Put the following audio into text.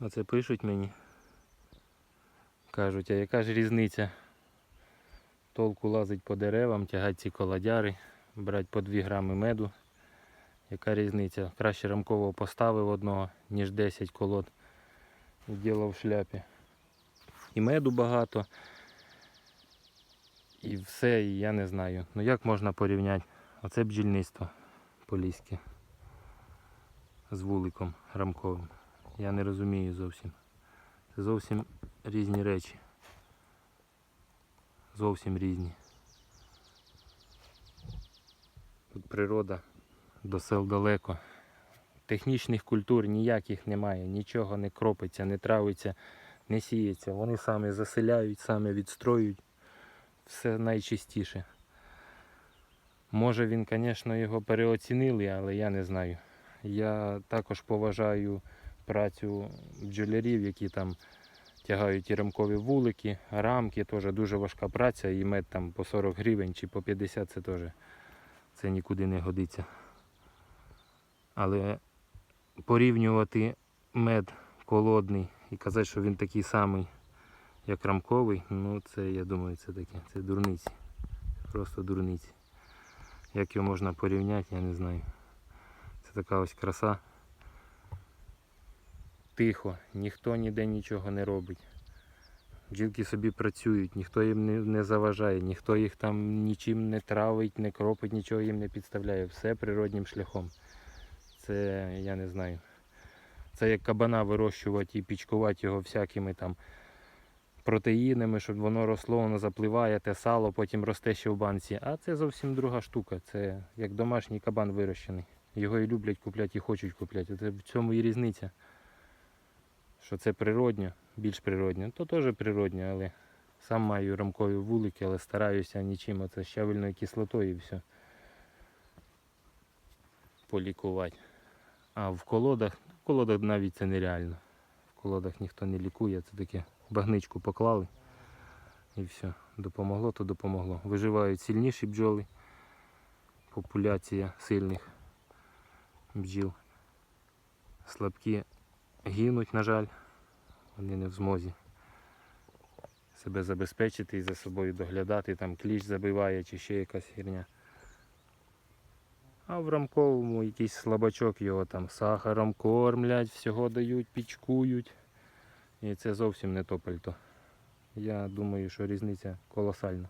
Оце пишуть мені. Кажуть, а яка ж різниця? Толку лазить по деревам, тягати ці колодяри, брати по 2 грами меду. Яка різниця? Краще рамкового поставив одного, ніж 10 колод. І діло в шляпі. І меду багато. І все, і я не знаю. Ну як можна порівняти? Оце бджільництво поліське з вуликом рамковим. Я не розумію зовсім. Це зовсім різні речі. Зовсім різні. Тут природа до сел далеко. Технічних культур ніяких немає, нічого не кропиться, не травиться, не сіється. Вони самі заселяють, самі відстроюють. Все найчистіше. Може він, звісно, його переоцінили, але я не знаю. Я також поважаю працю бджолярів, які там тягають ті рамкові вулики, рамки, теж дуже важка праця, і мед там по 40 гривень чи по 50 це теж це нікуди не годиться. Але порівнювати мед колодний і казати, що він такий самий, як рамковий, ну це я думаю, це таке, це дурниці. Просто дурниці. Як його можна порівняти, я не знаю. Це така ось краса. Тихо, ніхто ніде нічого не робить. Бджілки собі працюють, ніхто їм не, не заважає, ніхто їх там нічим не травить, не кропить, нічого їм не підставляє. Все природнім шляхом. Це я не знаю. Це як кабана вирощувати і пічкувати його всякими там протеїнами, щоб воно росло, воно запливає, те сало, потім росте ще в банці. А це зовсім друга штука. Це як домашній кабан вирощений. Його і люблять купляти, і хочуть купляти. Це в цьому і різниця. Що це природньо, більш природньо. То теж природньо, але сам маю рамкові вулики, але стараюся нічим. Оце щавельною кислотою і все. Полікувати. А в колодах, в колодах навіть це нереально. В колодах ніхто не лікує, це таке багничку поклали і все. Допомогло, то допомогло. Виживають сильніші бджоли. Популяція сильних бджіл. Слабкі гинуть, на жаль. Вони не в змозі себе забезпечити і за собою доглядати, там кліщ забиває чи ще якась херня. А в рамковому якийсь слабачок його там сахаром кормлять, всього дають, пічкують. І це зовсім не то пальто. Я думаю, що різниця колосальна.